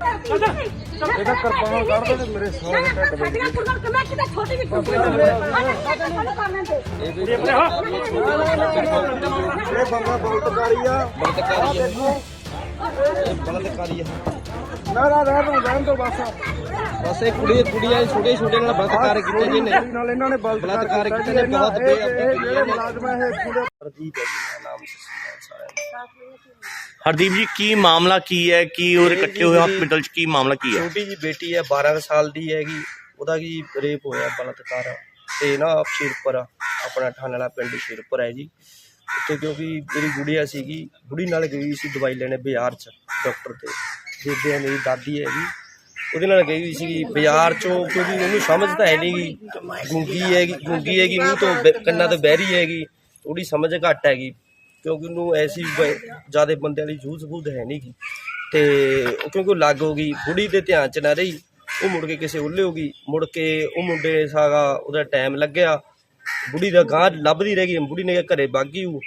ਇਹਦਾ ਕਰਪਾਨ ਕੱਢ ਦੇ ਮੇਰੇ ਸਾਹ ਦੇ ਢੱਡ ਵਿੱਚ ਸਾਡੀਆਂ ਕੁੜੀਆਂ ਕਮੇਟੀ ਦਾ ਛੋਟੀ ਵੀ ਕੁੜੀ ਹੈ ਕਰਨੇ ਤੇ ਇਹ ਬੰਦਾ ਬਲਤਕਾਰੀ ਆ। ਬਲਤਕਾਰੀ ਹੈ ਇਹ ਬਲਤਕਾਰੀ ਹੈ ਨਾ ਨਾ ਰਹਿ ਤੂੰ ਰਹਿਣ ਤੋਂ ਬਸ। ਬਸ ਇਹ ਕੁੜੀ ਕੁੜੀਆਂ ਛੋਟੇ ਛੋਟੇ ਨਾਲ ਬਲਤਕਾਰ ਕੀਤੇ ਜੀ ਨੇ ਨਾਲ ਇਹਨਾਂ ਨੇ ਬਲਤਕਾਰ ਕੀਤਾ ਨੇ, ਬਹੁਤ ਬੇਅਦਬੀ। ਮੁਲਾਜ਼ਮ ਹੈ। ਇਹ ਪੂਰੇ ਹਰਦੀਪ ਹੈ ਜੀ ਮੇਰਾ ਨਾਮ ਸਾਰਿਆਂ ਹਰਦੀਪ ਜੀ ਕੀ ਮਾਮਲਾ ਕੀ ਹੈ? ਕੀ ਉਹ ਇਕੱਠੇ ਹੋਏ ਹਸਪੀਟਲ 'ਚ? ਕੀ ਮਾਮਲਾ ਕੀ ਹੈ? ਛੋਟੀ ਜੀ ਬੇਟੀ ਹੈ 12 ਕੁ ਸਾਲ ਦੀ ਹੈਗੀ। ਉਹਦਾ ਕੀ ਰੇਪ ਹੋਇਆ ਬਲਾਤਕਾਰ। ਤੇ ਨਾ ਸ਼ੇਰਪੁਰ ਆਪਣਾ ਠਾਣ ਵਾਲਾ ਪਿੰਡ ਸ਼ੇਰਪੁਰ ਹੈ ਜੀ। ਉੱਥੇ ਕਿਉਂਕਿ ਮੇਰੀ ਗੁੜੀਆ ਸੀਗੀ ਬੁੜੀ ਨਾਲ ਗਈ ਸੀ ਦਵਾਈ ਲੈਣੇ ਬਾਜ਼ਾਰ 'ਚ ਡਾਕਟਰ ਤੇ। ਬੇਬੇ ਮੇਰੀ ਦਾਦੀ ਹੈ ਜੀ ਉਹਦੇ ਨਾਲ ਗਈ ਹੋਈ ਸੀਗੀ ਬਾਜ਼ਾਰ 'ਚੋਂ, ਕਿਉਂਕਿ ਉਹਨੂੰ ਸਮਝ ਤਾਂ ਹੈ ਨਹੀਂਗੀ ਗੂੰਗੀ ਹੈਗੀ ਗੂੰਗੀ ਹੈਗੀ, ਮੂੰਹ ਤੋਂ ਬ- ਕੰਨਾਂ ਤੋਂ ਬਹਿਰੀ ਹੈਗੀ, ਉਹਦੀ ਸਮਝ ਘੱਟ ਹੈਗੀ, ਕਿਉਂਕਿ ਉਹਨੂੰ ਐਸੀ ਜ਼ਿਆਦਾ ਬੰਦਿਆਂ ਦੀ ਜੂਝ ਬੂਝ ਹੈ ਨਹੀਂਗੀ ਤੇ ਉਹ ਕਿਉਂਕਿ ਉਹ ਲੱਗ ਹੋ ਗਈ, ਬੁੜੀ ਦੇ ਧਿਆਨ 'ਚ ਨਾ ਰਹੀ, ਉਹ ਮੁੜ ਕੇ ਕਿਸੇ ਉੱਲੇ ਹੋ ਗਈ, ਮੁੜ ਕੇ ਉਹ ਮੁੰਡੇ ਨੇ ਸਾਗਾ ਉਹਦਾ ਟਾਈਮ ਲੱਗਿਆ, ਬੁੜੀ ਦਾ ਗਾਂ ਲੱਭਦੀ ਰਹਿ ਗਈ, ਬੁੜੀ ਨੇ ਕਿਹਾ ਘਰੇ ਬਾਗੀ ਉਹ।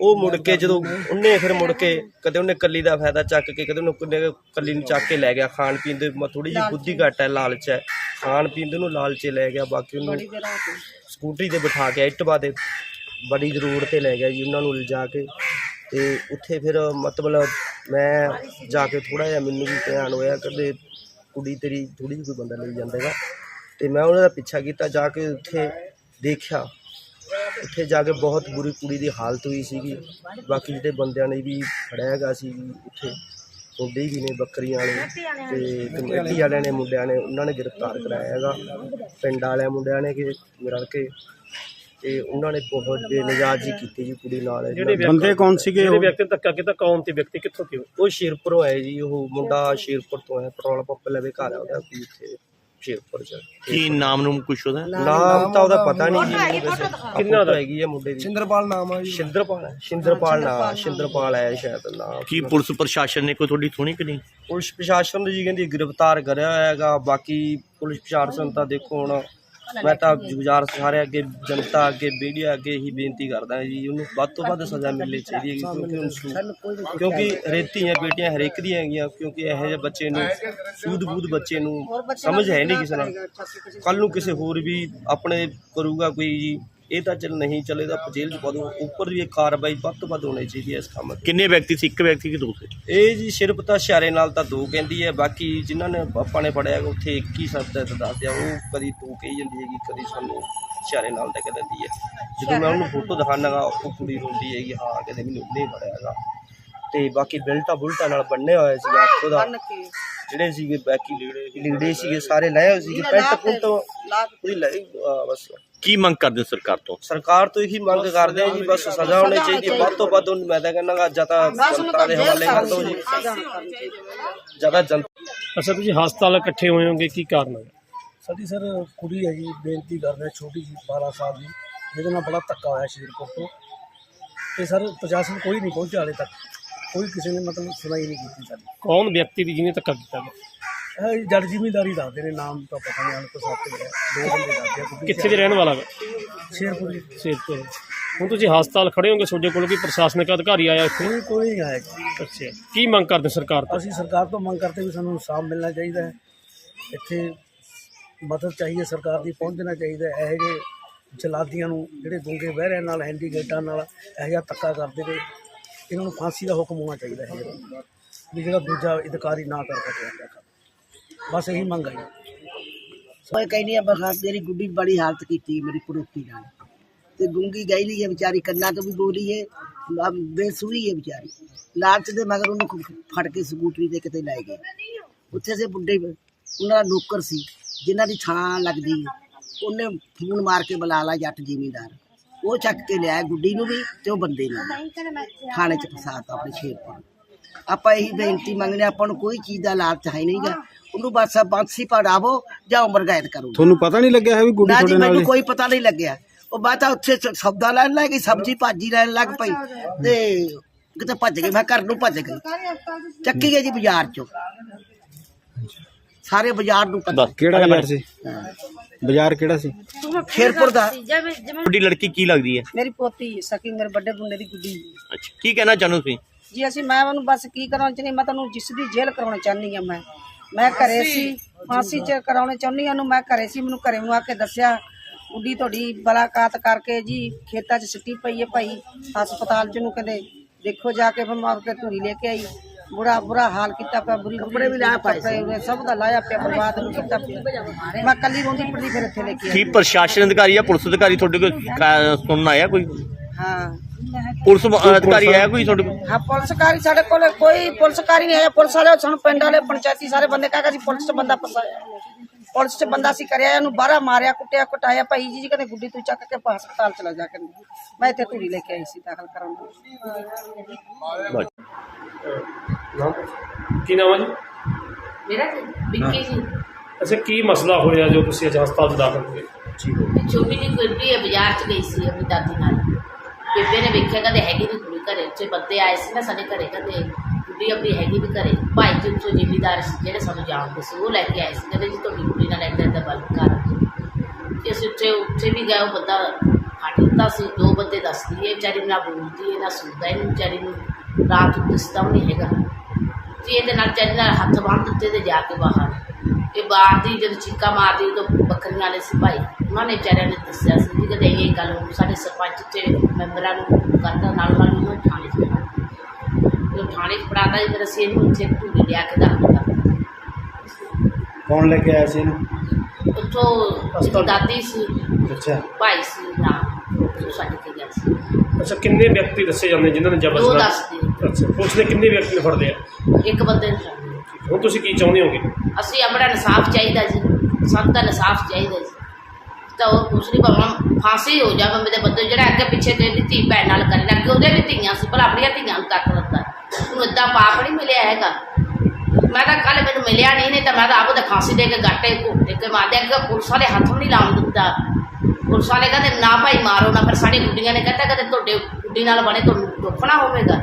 ਉਹ ਮੁੜ ਕੇ ਜਦੋਂ ਉਹਨੇ ਫਿਰ ਮੁੜ ਕੇ ਕਦੇ ਉਹਨੇ ਕੱਲੀ ਦਾ ਫਾਇਦਾ ਚੱਕ ਕੇ ਕਦੇ ਉਹਨੂੰ ਕੱਲੀ ਨੂੰ ਚੱਕ ਕੇ ਲੈ ਗਿਆ। ਖਾਣ ਪੀਣ ਦੇ ਥੋੜੀ ਜਿਹੀ ਬੁੱਧੀ ਘੱਟ ਹੈ ਲਾਲਚ ਹੈ। ਖਾਣ ਪੀਣ ਦੇ ਨੂੰ ਲਾਲਚੇ ਲੈ ਗਿਆ ਬਾਕੀ ਉਹਨੂੰ ਸਕੂਟਰੀ ਤੇ ਬਿਠਾ ਕੇ ਐਟਵਾ ਦੇ ਬੜੀ ਜ਼ਰੂਰਤ ਤੇ ਲੈ ਗਿਆ ਜੀ ਉਹਨਾਂ ਨੂੰ ਲਿਜਾ ਕੇ। ਤੇ ਉੱਥੇ ਫਿਰ ਮਤਲਬ ਮੈਂ ਜਾ ਕੇ ਥੋੜਾ ਜਿਹਾ ਮੈਨੂੰ ਵੀ ਧਿਆਨ ਹੋਇਆ ਕਹਿੰਦੇ ਕੁੜੀ ਤੇਰੀ ਥੋੜੀ ਜਿਹੀ ਕੋਈ ਬੰਦਾ ਲਈ ਜਾਂਦਾਗਾ ਤੇ ਮੈਂ ਉਹਨਾਂ ਦਾ ਪਿੱਛਾ ਕੀਤਾ ਜਾ ਕੇ ਉੱਥੇ ਦੇਖਿਆ। ਉੱਥੇ ਜਾ ਕੇ ਬਹੁਤ ਬੁਰੀ ਕੁੜੀ ਦੀ ਹਾਲਤ ਹੋਈ ਸੀਗੀ। ਬਾਕੀ ਜਿਹੜੇ ਬੰਦਿਆਂ ਨੇ ਵੀ ਫੜਿਆ ਹੈਗਾ ਸੀ ਉੱਥੇ ਮੁੰਡੇ ਵੀ ਨੇ ਬੱਕਰੀਆਂ ਵਾਲੇ ਤੇ ਕਮੇਟੀ ਵਾਲਿਆਂ ਨੇ ਮੁੰਡਿਆਂ ਨੇ ਉਹਨਾਂ ਨੇ ਗ੍ਰਿਫਤਾਰ ਕਰਾਇਆ ਹੈਗਾ। ਪਿੰਡ ਵਾਲਿਆਂ ਮੁੰਡਿਆਂ ਨੇ ਕਿ ਰਲ ਕੇ ਤੇ ਉਹਨਾਂ ਨੇ ਬਹੁਤ ਬੇਨਜਾਜੀ ਕੀਤੀ ਜੀ ਕੁੜੀ ਨਾਲ। ਬੰਦੇ ਕੌਣ ਸੀਗੇ ਜਿਹੜੇ ਉਹ? ਵਿਅਕਤੀ ਧੱਕਾ ਕੀਤਾ ਕੌਣ ਤੇ ਵਿਅਕਤੀ ਕਿੱਥੋਂ ਤੇ ਉਹ? ਸ਼ੇਰਪੁਰੋਂ ਆਏ ਜੀ ਉਹ ਮੁੰਡਾ ਸ਼ੇਰਪੁਰ ਤੋਂ ਹੈ ਪੈਟਰੋਲ ਪੰਪ ਲਵੇ ਘਰ ਆ ਉਹਦਾ ਇੱਥੇ ਸ਼ੇਰਪੁਰ ਚ। ਕੀ ਨਾਮ ਨੂੰ ਕੁਛ ਉਹਦਾ? ਨਾਮ ਤਾਂ ਉਹਦਾ ਪਤਾ ਨਹੀਂ ਜੀ। ਕਿੰਨਾ ਦਾ? ਹੈਗੀ ਹੈ ਮੁੰਡੇ ਦੀ। ਸ਼ਿੰਦਰਪਾਲ ਨਾਮ ਆ ਜੀ। ਸ਼ਿੰਦਰਪਾਲ ਹੈ। ਸ਼ਿੰਦਰਪਾਲ ਨਾਮ ਸ਼ਿੰਦਰਪਾਲ ਹੈ ਸ਼ਾਇਦ ਨਾਮ। ਕੀ ਪੁਲਿਸ ਪ੍ਰਸ਼ਾਸਨ ਨੇ ਕੋਈ ਤੁਹਾਡੀ ਸੁਣੀ ਕਿ ਨਹੀਂ? ਪੁਲਿਸ ਪ੍ਰਸ਼ਾਸਨ ਨੇ ਜੀ ਕਹਿੰਦੀ ਗ੍ਰਿਫਤਾਰ ਕਰਿਆ ਹੋਇਆ ਹੈਗਾ। ਬਾਕੀ ਪੁਲਿਸ ਪ੍ਰਸ਼ਾਸਨ ਤਾਂ ਦੇਖੋ ਹੁਣ ਮੈਂ ਤਾਂ ਗੁਜ਼ਾਰਿਸ਼ ਸਾਰੇ ਅੱਗੇ ਜਨਤਾ ਅੱਗੇ ਮੀਡੀਆ ਅੱਗੇ ਹੀ ਬੇਨਤੀ ਕਰਦਾ ਜੀ ਉਹਨੂੰ ਵੱਧ ਤੋਂ ਵੱਧ ਸਜ਼ਾ ਮਿਲਣੀ ਚਾਹੀਦੀ ਹੈ ਕਿਉਂਕਿ ਉਹਨੂੰ ਕਿਉਂਕਿ ਰੇਤੀ ਹੈ ਬੇਟੀਆਂ ਹਰੇਕ ਦੀਆਂ ਹੈਗੀਆਂ ਕਿਉਂਕਿ ਇਹੋ ਜਿਹੇ ਬੱਚੇ ਨੂੰ ਸੂਧ-ਬੂਧ ਬੱਚੇ ਨੂੰ ਸਮਝ ਹੈ ਨਹੀਂ ਕਿਸੇ ਨਾਲ। ਕੱਲ ਨੂੰ ਕਿਸੇ ਹੋਰ ਵੀ ਆਪਣੇ ਕਰੂਗਾ ਕੋਈ ਜੀ ਇਹ ਤਾਂ ਚੱਲ ਨਹੀਂ ਚੱਲੇ ਤਾਂ ਜੇਲ੍ਹ ਚ ਪਾ ਦੋ ਉੱਪਰ ਵੀ ਇਹ ਕਾਰਵਾਈ ਵੱਧ ਤੋਂ ਵੱਧ ਹੋਣੀ ਚਾਹੀਦੀ ਹੈ ਇਸ ਕੰਮ ਤੇ। ਕਿੰਨੇ ਵਿਅਕਤੀ ਸੀ? ਇੱਕ ਵਿਅਕਤੀ ਕਿ ਦੋ ਸੀ? ਇਹ ਜੀ ਸਿਰਫ ਤਾਂ ਇਸ਼ਾਰੇ ਨਾਲ ਤਾਂ ਦੋ ਕਹਿੰਦੀ ਹੈ ਬਾਕੀ ਜਿਨ੍ਹਾਂ ਨੇ ਆਪਾਂ ਨੇ ਪੜਿਆ ਉੱਥੇ 21 ਸ਼ਬਦ ਹੈ ਤਾਂ ਦੱਸਦੇ ਆ ਉਹ ਕਦੀ ਤੂੰ ਕਹੀ ਜਾਂਦੀ ਹੈਗੀ ਕਦੀ ਸਾਨੂੰ ਇਸ਼ਾਰੇ ਨਾਲ ਤਾਂ ਕਹਿ ਦਿੰਦੀ ਹੈ। ਜਦੋਂ ਮੈਂ ਉਹਨੂੰ ਫੋਟੋ ਦਿਖਾਣਾਗਾ ਉਹ ਕੁੜੀ ਰੋਂਦੀ ਹੈਗੀ ਹਾਂ ਕਹਿੰਦੇ ਮੈਨੂੰ ਨਹੀਂ ਪੜਿਆ ਹੈਗਾ। ਤੇ ਬਾਕੀ ਬਿਲਟਾ ਬੁਲਟਾ ਨਾਲ ਬੰਨੇ ਹੋਏ ਸੀ ਆਖੋ ਦਾ ਜਿਹੜੇ ਸੀਗੇ ਬਾਕੀ ਲੀੜੇ ਲੀੜੇ ਸੀਗੇ ਸਾਰੇ ਲਏ ਹੋਏ ਸੀਗੇ। ਪੈਂਟ ਪੁੰਟ ਉਹਦੀ ਲੈ ਆਹ ਬਸ। ਕੀ ਮੰਗ ਕਰਦੇ ਹੋ ਸਰਕਾਰ ਤੋਂ? ਸਰਕਾਰ ਤੋਂ ਇਹੀ ਮੰਗ ਕਰਦੇ ਆ ਜੀ ਬਸ ਸਜ਼ਾ ਹੋਣੀ ਚਾਹੀਦੀ ਹੈ। ਵੱਧ ਤੋਂ ਵੱਧ ਉਹਨੂੰ ਮੈਂ ਤਾਂ ਕਹਿੰਦਾ ਜਾਂ ਤਾਂ ਜਨਤਾ ਦੇ ਹਵਾਲੇ ਕਰ ਦਿਓ ਜੀ। ਜ਼ਿਆਦਾ ਜਨਤਾ ਅੱਛਾ ਤੁਸੀਂ ਹਸਪਤਾਲ ਇਕੱਠੇ ਹੋਏ ਹੋਗੇ ਕੀ ਕਾਰਨ ਹੈ? ਸਾਡੀ ਸਰ ਕੁੜੀ ਹੈ ਜੀ ਬੇਨਤੀ ਕਰ ਰਿਹਾ ਛੋਟੀ ਜੀ 12 ਸਾਲ ਦੀ। ਜਿਹਦੇ ਨਾਲ ਬੜਾ ਧੱਕਾ ਹੋਇਆ ਸ਼ੇਰਪੁਰ ਤੋਂ। ਤੇ ਸਰ ਪ੍ਰਸ਼ਾਸਨ ਕੋਈ ਨਹੀਂ ਪਹੁੰਚਿਆ ਹਾਲੇ ਤੱਕ। ਕੋਈ ਕਿਸੇ ਨੇ ਮਤਲਬ ਸੁਣਾਈ ਨਹੀਂ ਕੀਤੀ ਸਾਡੀ। ਕੌਣ ਵਿਅਕਤੀ ਦੀ ਜਿਹਨੇ ਧੱਕਾ ਕੀਤਾ ਗਿਆ ਇਹ ਜੜ ਜ਼ਿਮੀਂਦਾਰੀ ਦੱਸਦੇ ਨੇ ਨਾਮ ਤਾਂ ਪਤਾ ਨਹੀਂ ਹਨ ਕੋ ਸਾਥ ਹੈ ਦੋ ਬੰਦੇ ਦੱਸਦੇ ਆ ਕਿੱਥੇ ਦੇ ਰਹਿਣ ਵਾਲਾ ਹੈ ਸ਼ੇਰਪੁਰ ਜੀ। ਸੇਰਪੁਰ। ਹੁਣ ਤੁਸੀਂ ਹਸਪਤਾਲ ਖੜੇ ਹੋਗੇ ਤੁਹਾਡੇ ਕੋਲ ਕੀ ਪ੍ਰਸ਼ਾਸਨਿਕ ਅਧਿਕਾਰੀ ਆਇਆ ਇੱਥੇ? ਕੋਈ ਕੋਈ ਨਹੀਂ ਆਇਆ। ਜੀ। ਅੱਛਾ। ਕੀ ਮੰਗ ਕਰਦੇ ਸਰਕਾਰ ਤੋਂ? ਅਸੀਂ ਸਰਕਾਰ ਤੋਂ ਮੰਗ ਕਰਦੇ ਵੀ ਸਾਨੂੰ ਇਨਸਾਫ ਮਿਲਣਾ ਚਾਹੀਦਾ ਹੈ। ਇੱਥੇ ਮਦਦ ਚਾਹੀਏ ਸਰਕਾਰ ਦੀ ਪਹੁੰਚਣਾ ਚਾਹੀਦਾ ਹੈ। ਇਹੋ ਜਿਹੇ ਜਲਾਦੀਆਂ ਨੂੰ ਜਿਹੜੇ ਗੁੰਗੇ ਬਹਿਰਿਆਂ ਨਾਲ ਹੈਂਡੀਕੇਟਾਂ ਨਾਲ ਇਹੋ ਜਿਹਾ ਧੱਕਾ ਕਰਦੇ ਨੇ। ਇਹਨਾਂ ਨੂੰ ਫਾਂਸੀ ਦਾ ਹੁਕਮ ਹੋਣਾ ਚਾਹੀਦਾ ਹੈ ਵੀ ਜਿਹੜਾ ਦੂਜਾ ਅਧਿਕਾਰੀ ਨਾ ਕਰ ਸਕੇ ਬਸ ਇਹੀ ਮੰਗ ਹੈ ਮੈਂ ਕਹਿੰਦੀ ਆ ਬਖਾਸ ਤੇਰੀ ਗੁੱਡੀ ਬੜੀ ਹਾਲਤ ਕੀਤੀ ਮੇਰੀ ਪੜੋਸੀ ਨਾਲ। ਤੇ ਗੁੰਗੀ ਗਈ ਨਹੀਂ ਹੈ ਵਿਚਾਰੀ, ਕੰਨਾਂ ਤੋਂ ਵੀ ਬੋਲੀ ਹੈ। ਲਾ- ਬੇਸੂਈ ਹੈ ਵਿਚਾਰੀ। ਲਾਲਚ ਦੇ ਮਗਰ ਉਹਨੂੰ ਫੜ ਕੇ ਸਕੂਟਰੀ ਤੇ ਕਿਤੇ ਲੈ ਗਏ। ਉੱਥੇ ਸੇ ਬੁੱਢੇ, ਉਹਨਾਂ ਦਾ ਨੌਕਰ ਸੀ, ਜਿਨ੍ਹਾਂ ਦੀ ਥਾਂ ਲੱਗਦੀ ਉਹਨੇ ਫੋਨ ਮਾਰ ਕੇ ਬੁਲਾ ਲਾ ਜੱਟ ਜ਼ਿਮੀਂਦਾਰ। ਉਹ ਚੱਕ ਕੇ ਲਿਆਇਆ ਗੁੱਡੀ ਨੂੰ ਵੀ ਤੇ ਉਹ ਬੰਦੇ ਨੂੰ ਵੀ ਥਾਣੇ ਚ ਫਸਾਤਾ ਆਪਣੇ ਸ਼ੇਰਪੁਰ ਆਪਾਂ ਇਹੀ ਬੇਨਤੀ ਮੰਗਦੇ ਹਾਂ, ਆਪਾਂ ਨੂੰ ਕੋਈ ਚੀਜ਼ ਦਾ ਲਾਲਚ ਹੈ ਨਹੀਂਗਾ ਉਹਨੂੰ ਬਸ ਬਾਂਸੀ ਪੜਾਵੋ ਜਾਂ ਉਮਰ ਗੈਦ ਕਰੋ। ਤੁਹਾਨੂੰ ਪਤਾ ਨਹੀਂ ਲੱਗਿਆ ਹੈ ਵੀ ਗੁੱਡੀ ਨਾ ਜੀ ਤੁਹਾਡੇ ਨਾਲ ਮੈਨੂੰ? ਕੋਈ ਪਤਾ ਨਹੀਂ ਲੱਗਿਆ। ਉਹ ਬਾਅਦ ਤਾਂ ਉੱਥੇ ਸ- ਸੌਦਾ ਲੈਣ ਲੱਗ ਗਈ ਸਬਜ਼ੀ ਭਾਜੀ ਲੈਣ ਲੱਗ ਪਈ ਤੇ ਕਿਤੇ ਭੱਜ ਗਈ ਮੈਂ ਘਰ ਨੂੰ ਭੱਜ ਗਈ। ਚੱਕੀ ਗਈ ਜੀ ਬਾਜ਼ਾਰ ਚੋਂ। ਸਾਰੇ ਬਾਜ਼ਾਰ ਨੂੰ ਪਤਾ ਕਿਹੜਾ ਯਾਰ ਸੀ? ਹਾਂ। ਬਾਜ਼ਾਰ ਕਿਹੜਾ ਸੀ? ਸ਼ੇਰਪੁਰ ਦਾ। ਤੁਹਾਡੀ ਲੜਕੀ ਕੀ ਲੱਗਦੀ ਹੈ? ਮੇਰੀ ਪੋਤੀ ਸਕੀ ਮੇਰੇ ਵੱਡੇ ਮੁੰਡੇ ਦੀ ਗੁੱਡੀ। ਅੱਛਾ ਕੀ ਕਹਿਣਾ ਚਾਹੁੰਦੇ ਹੋ ਤੁਸੀਂ? ਜੀ ਅਸੀਂ ਮੈਂ ਉਹਨੂੰ ਬਸ ਕੀ ਕਰਾਉਣਾ ਚਾਹੁੰਦੀ ਮੈਂ ਤੁਹਾਨੂੰ ਜਿਸ ਦੀ ਜੇਲ੍ਹ ਕਰਾਉਣੀ ਚਾਹੁੰਦੀ ਆ ਮੈਂ। ਮੈਂ ਘਰੇ ਸੀ ਫਾਂਸੀ ਚ ਕਰਾਉਣੇ ਚਾਹੁੰਦੀ ਆ ਉਹਨੂੰ। ਮੈਂ ਘਰੇ ਸੀ ਮੈਨੂੰ ਘਰੇ ਨੂੰ ਆ ਕੇ ਦੱਸਿਆ ਗੁੱਡੀ ਤੁਹਾਡੀ ਬਲਾਕਾਤ ਕਰਕੇ ਜੀ ਖੇਤਾਂ 'ਚ ਸਿੱਟੀ ਪਈ ਹੈ ਭਾਈ ਹਸਪਤਾਲ 'ਚ ਨੂੰ ਕਹਿੰਦੇ ਦੇਖੋ ਜਾ ਕੇ ਫਿਰ ਮਾਰ ਕੇ ਧੂਰੀ ਲੈ ਕੇ ਆਈ। ਬੁਰਾ ਬੁਰਾ ਹਾਲ ਕੀਤਾ ਪਿਆ ਬੁਰੀ ਕੱਪੜੇ ਵੀ ਲਾਇਆ ਪਾਏ ਸਭ ਦਾ ਲਾਇਆ ਪਿਆ ਬਰਬਾਦ ਨੂੰ ਕੀਤਾ ਪਿਆ। ਮੈਂ ਕੱਲੀ ਰੋਂਦੀ ਪੜਦੀ ਫਿਰ ਇੱਥੇ ਲੈ ਕੇ ਕੀ ਪ੍ਰਸ਼ਾਸਨ ਅਧਿਕਾਰੀ ਜਾਂ ਪੁਲਿਸ ਅਧਿਕਾਰੀ ਤੁਹਾਡੇ ਕੋਲ ਸੁਣਨ ਆਇਆ ਕੋਈ? ਹਾਂ। ਪੁਲਿਸ ਅਧਿਕਾਰੀ ਆਇਆ ਕੋਈ ਤੁਹਾਡੇ ਕੋਲ? ਹਾਂ ਪੁਲਿਸਕਾਰੀ ਸਾਡੇ ਕੋਲ ਕੋਈ ਪੁਲਿਸਕਾਰੀ ਨਹੀਂ ਆਇਆ। ਪੁਲਿਸ ਵਾਲੇ ਸਾਨੂੰ ਪਿੰਡ ਵਾਲੇ ਪੰਚਾਇਤੀ ਸਾਰੇ ਬੰਦੇ ਕਹਾਗਾ ਜੀ ਪੁਲਿਸ 'ਚ ਬੰਦਾ ਫਸਾਇਆ। ਪੁਲਿਸ 'ਚ ਬੰਦਾ ਸੀ ਕਰਿਆ ਇਹਨੂੰ ਬਾਹਰ ਮਾਰਿਆ ਕੁੱਟਿਆ ਕੁਟਾਇਆ। ਭਾਈ ਜੀ ਜੀ ਕਹਿੰਦੇ ਗੁੱਡੀ ਤੂੰ ਚੱਕ ਕੇ ਹਸਪਤਾਲ ਚਲਾ ਜਾ ਕੇ ਮੈਂ ਇੱਥੇ ਧੂਰੀ ਲੈ ਕੇ ਆਈ ਸੀ ਦਾਖਲ ਕਰਾਉਣ। ਕੀ ਨਾਮ ਹੈ ਜੀ? ਮੇਰਾ ਤੇ ਵਿੱਕੀ ਜੀ। ਅੱਛਾ ਕੀ ਮਸਲਾ ਹੋਇਆ ਜੋ ਤੁਸੀਂ ਅੱਜ ਹਸਪਤਾਲ 'ਚ ਦਾਖਲ ਹੋਏ? ਛੋਟੀ ਜਿਹੀ ਹੈ ਬਾਜ਼ਾਰ ਚ ਗਈ ਸੀ ਆਪਣੀ ਦਾਦੀ ਨਾਲ। ਬੇਬੇ ਨੇ ਵੇਖਿਆ ਕਦੇ ਹੈਗੀ ਨਹੀਂ ਕੁੜੀ ਘਰੇ। ਉੱਚੇ ਬੰਦੇ ਆਏ ਸੀ ਨਾ ਸਾਡੇ ਘਰੇ ਕਦੇ ਕੁੜੀ ਆਪਣੀ ਹੈਗੀ ਵੀ ਘਰੇ। ਭਾਈ ਜੀ ਉੱਚੋ ਜ਼ਿਮੀਦਾਰ ਸੀ ਜਿਹੜੇ ਸਾਨੂੰ ਜਾਣਦੇ ਸੀ ਉਹ ਲੈ ਕੇ ਆਏ ਸੀ। ਕਹਿੰਦੇ ਜੀ ਤੁਹਾਡੀ ਕੁੜੀ ਨਾਲ ਇੱਦਾਂ ਦਾ ਗੱਲ ਕਰ। ਕਿ ਅਸੀਂ ਉੱਥੇ ਉੱਥੇ ਵੀ ਗਏ ਉਹ ਬੰਦਾ ਹਟ ਦਿੱਤਾ ਸੀ। ਦੋ ਬੰਦੇ ਦੱਸਦੀ ਹੈ ਵਿਚਾਰੀ ਨਾ ਬੋਲਦੀ ਹੈ ਨਾ ਸੁਣਦਾ ਇਹਨੂੰ ਵਿਚਾਰੀ ਨੂੰ ਰਾਤ ਨੂੰ ਦਿਸਦਾ ਵੀ ਨਹੀਂ ਹੈਗਾ। ਤੇ ਇਹਦੇ ਨਾਲ ਵਿਚਾਰੀ ਨਾਲ ਹੱਥ ਬੰਨ੍ਹ ਦਿੱਤੇ ਤੇ ਜਾ ਕੇ ਬਾਹਰ। ਇਹ ਬਾਹਰ ਦੀ ਜਦੋਂ ਚੀਕਾ ਮਾਰਦੀ ਉਦੋਂ ਬੱਕਰੀਆਂ ਵਾਲੇ ਸਿਪਾਹੀ ਉਹਨਾਂ ਨੇ ਵਿਚਾਰਿਆਂ ਨੇ ਦੱਸਿਆ ਸੀ ਕਿ ਕਦੇ ਇਹ ਗੱਲ ਹੋਈ, ਸਾਡੇ ਸਰਪੰਚ ਤੇ ਮੈਂਬਰਾਂ ਨੂੰ ਕਰਦਾ ਨਾਲ ਨਾਲ ਉਹਨੂੰ ਥਾਣੇ 'ਚ ਫੜਾ ਉਹ ਥਾਣੇ 'ਚ ਫੜਾਤਾ ਜੀ ਫਿਰ ਅਸੀਂ ਇਹਨੂੰ ਉੱਥੇ ਢੂੜੀ ਲਿਆ ਕੇ ਦੱਸ ਦਿੱਤਾ। ਕੌਣ ਲੈ ਕੇ ਆਇਆ ਸੀ ਇਹਨੂੰ? ਉੱਥੋਂ ਦਾਦੀ ਸੀ ਅੱਛਾ। ਭਾਈ ਸੀ ਨਾ ਉਹ ਸਾਡੇ ਤੇ ਗਿਆ ਸੀ। ਅੱਛਾ ਕਿੰਨੇ ਵਿਅਕਤੀ ਦੱਸੇ ਜਾਂਦੇ ਜਿਨ੍ਹਾਂ ਨੇ ਦੋ ਦੱਸਦੇ। ਅੱਛਾ ਪੁਲਿਸ ਨੇ ਕਿੰਨੇ ਵਿਅਕਤੀ ਨੂੰ ਫੜਦੇ ਆ? ਇੱਕ ਬੰਦੇ ਨੂੰ ਛੱਡ ਦਿੱਤਾ। ਹੁਣ ਤੁਸੀਂ ਕੀ ਚਾਹੁੰਦੇ ਹੋਗੇ? ਅਸੀਂ ਆਪਣਾ ਇਨਸਾਫ ਚਾਹੀਦਾ ਜੀ। ਸਾਨੂੰ ਤਾਂ ਇਨਸਾਫ ਚਾਹੀਦਾ ਜੀ। ਤਾਂ ਉਹ ਦੂਸਰੀ ਭਾਵੇਂ ਫਾਂਸੀ ਹੋ ਜਾਵੇ ਮੇਰੇ ਬੰਦੇ ਜਿਹੜਾ ਅੱਗੇ ਪਿੱਛੇ ਤੇ ਇਹਦੀ ਧੀ ਭੈਣ ਨਾਲ ਕਰੀ ਲੱਗੇ ਉਹਦੇ ਵੀ ਧੀਆਂ ਸੀ ਭਲਾ ਆਪਣੀਆਂ ਧੀਆਂ ਨੂੰ ਤੱਕ ਲੱਗਾ ਉਹਨੂੰ ਏਦਾਂ ਪਾਪ ਨਹੀਂ ਮਿਲਿਆ ਹੈਗਾ। ਮੈਂ ਤਾਂ ਕੱਲ ਮੈਨੂੰ ਮਿਲਿਆ ਨਹੀਂ ਨਹੀਂ ਤਾਂ ਮੈਂ ਤਾਂ ਆਪ ਉਹਦੇ ਫਾਂਸੀ ਦੇ ਕੇ ਗਾਟੇ ਘੁੱਟ ਕੇ ਮਾਰ ਦਿਆ ਕਿ ਪੁਲਿਸ ਵਾਲੇ ਹੱਥ ਵੀ ਨਹੀਂ ਲਾਉਣ ਦਿੱਤਾ। ਪੁਲਿਸ ਵਾਲੇ ਕਹਿੰਦੇ ਨਾ ਭਾਈ ਮਾਰੋ ਨਾ ਫਿਰ ਸਾਡੀ ਗੁੱਡੀਆਂ ਨੇ ਕਹਿੰਦਾ ਕਦੇ ਤੁਹਾਡੇ ਗੁੱਡੀ ਨਾਲ ਬਣੇ ਤੁਹਾਨੂੰ ਰੋਕਣਾ ਹੋਵੇਗਾ।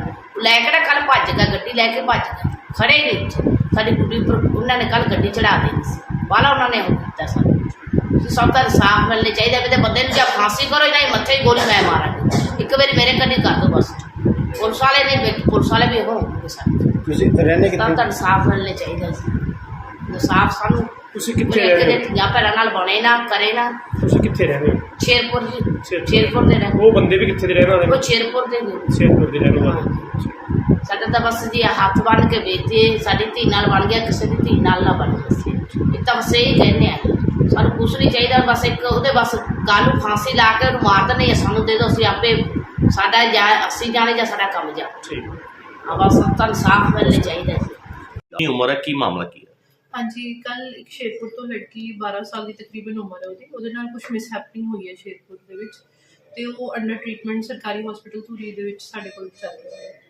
ਲੈ ਕੇ ਨਾ ਕੱਲ ਭੱਜ ਗਿਆ ਗੱਡੀ ਲੈ ਕੇ ਭੱਜ ਗਿਆ ਖੜੇ ਹੀ ਨਹੀਂ। ਸਾਡੀ ਗੁੱਡੀ ਉੱਪਰ ਉਹਨਾਂ ਨੇ ਕੱਲ ਗੱਡੀ ਚੜਾ ਸੀ। ਵਾਲਾ ਉਹਨਾਂ ਨੇ ਉਹ ਕੀਤਾ ਸਾਨੂੰ। ਸਭ ਦਾ ਇਨਸਾਫ ਮਿਲਣੇ ਚਾਹੀਦਾ ਵੀ ਤੇ ਬੰਦੇ ਨੂੰ ਜਾਂ ਫਾਂਸੀ ਕਰੋ ਜਾਂ ਮੱਥੇ ਹੀ ਗੋਲੀ ਮੈਂ ਮਾਰਾਂਗੀ। ਇੱਕ ਵਾਰੀ ਮੇਰੇ ਕੰਨੀ ਕਰ ਦੋ ਬਸ। ਪੁਲਿਸ ਵਾਲੇ ਨੇ ਵਿੱਚ ਪੁਲਿਸ ਵਾਲੇ ਵੀ ਹੋਣਗੇ ਸਾਡੇ। ਤੁਸੀਂ ਰਹਿੰਦੇ ਕਿੱਥੇ? ਤਾਂ ਇਨਸਾਫ ਮਿਲਣੇ ਚਾਹੀਦਾ ਸੀ ਇਨਸਾਫ ਸਾਨੂੰ ਤੁਸੀਂ ਕਿੱਥੇ ਰਹਿੰਦੇ ਕਿਤੇ ਧੀਆਂ ਭੈਣਾਂ ਨਾਲ ਬਣੇ ਨਾ ਕਰੇ ਨਾ। ਹੋ ਤੁਸੀਂ ਕਿੱਥੇ ਰਹਿੰਦੇ ਹੋ? ਸ਼ੇਰਪੁਰ ਜੀ ਸ਼ੇਰਪੁਰ। ਸ਼ੇਰਪੁਰ ਦੇ ਰਹਿ ਉਹ ਬੰਦੇ ਵੀ ਕਿੱਥੇ ਦੇ ਰਹਿਣ ਵਾਲੇ ਉਹ ਸ਼ੇਰਪੁਰ ਦੇ ਨੇ। ਸ਼ੇਰਪੁਰ ਦੇ ਰਹਿਣ ਵਾਲੇ। ਸਾਡਾ ਤਾਂ ਬਸ ਜੀ ਹੱਥ ਬੰਨ ਕੇ ਵੇਚਦੇ ਸਾਡੀ ਧੀ ਨਾਲ ਬਣ ਗਿਆ ਕਿਸੇ ਦੀ ਧੀ ਨਾਲ ਨਾ ਬਣ ਸੀ ਇਹ ਤਾਂ ਬਸ ਇਹ ਕਹਿੰਦੇ ਆ। ਸਾਨੂੰ ਕੁਛ ਨਹੀਂ ਚਾਹੀਦਾ ਬਸ ਇੱਕ ਉਹਦੇ ਬਸ ਗੱਲ ਨੂੰ ਫਾਂਸੀ ਲਾ ਕੇ ਉਹਨੂੰ ਮਾਰ ਦਿੰਦੇ ਆ ਸਾਨੂੰ ਦੇ ਦਿਓ ਅਸੀਂ ਆਪੇ ਸਾਡਾ ਜਾਂ ਅਸੀਂ ਜਾਣੇ ਜਾਂ ਸਾਡਾ ਕੰਮ ਜਾ। ਠੀਕ। ਆ ਬਸ ਤੁਹਾਨੂੰ ਸਾਫ਼ ਮਿਲਣੇ ਚਾਹੀਦਾ ਜੀ। ਕੀ ਉਮਰ ਹੈ? ਕੀ ਮਾਮਲਾ ਕੀ ਹੈ? ਹਾਂਜੀ, ਕੱਲ ਇੱਕ ਸ਼ੇਰਪੁਰ ਤੋਂ ਲੜਕੀ 12 ਸਾਲ ਦੀ ਤਕਰੀਬਨ ਉਮਰ ਹੈ ਉਹਦੀ। ਉਹਦੇ ਨਾਲ ਕੁਝ ਮਿਸਹੈਪਨਿੰਗ ਹੋਈ ਹੈ ਸ਼ੇਰਪੁਰ ਦੇ ਵਿੱਚ ਤੇ ਉਹ ਅੰਡਰ ਟ੍ਰੀਟਮੈਂਟ ਸਰਕਾਰੀ ਹਸਪੀਟਲ ਧੂਰੀ ਦੇ ਵਿੱਚ ਸਾਡੇ ਕੋਲ ਚੱਲ ਰਿਹਾ ਹੈ।